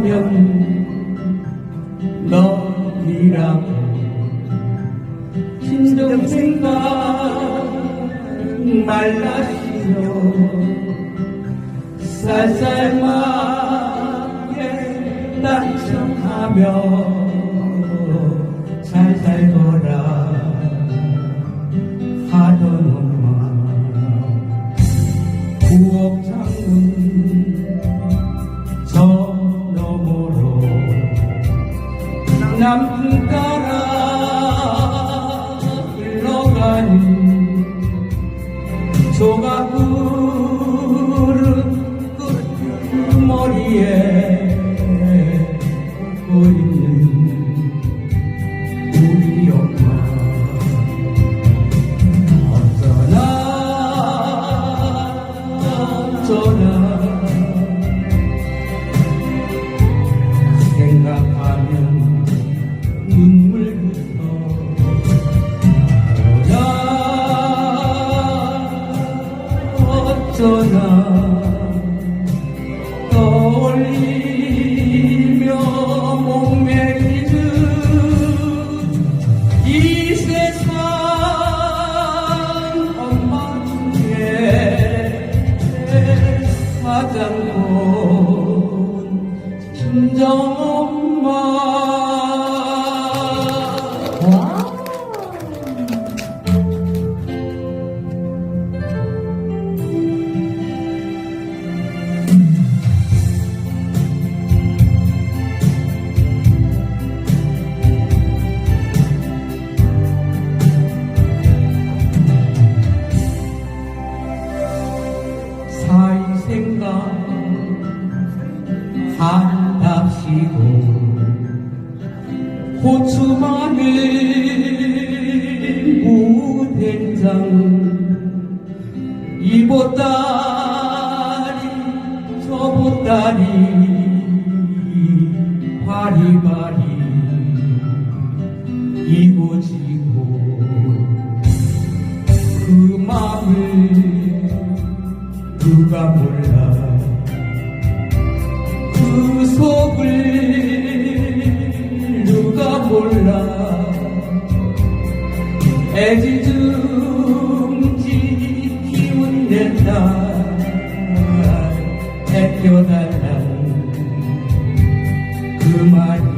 가면 너희랑 진정생각 말라시며 쌀쌀하게 낙청하며 잘 살거라. 하던 엄마 부엌 창문 남편 따라 흘러가는 조각구름 머리에 웃고 있는 우리 가 한답시고 고추 마늘 무된장 이보따리 저보따리 바리바리 이고 지고 그 마음을 애지중지 기운 낸다 애껴달란 그말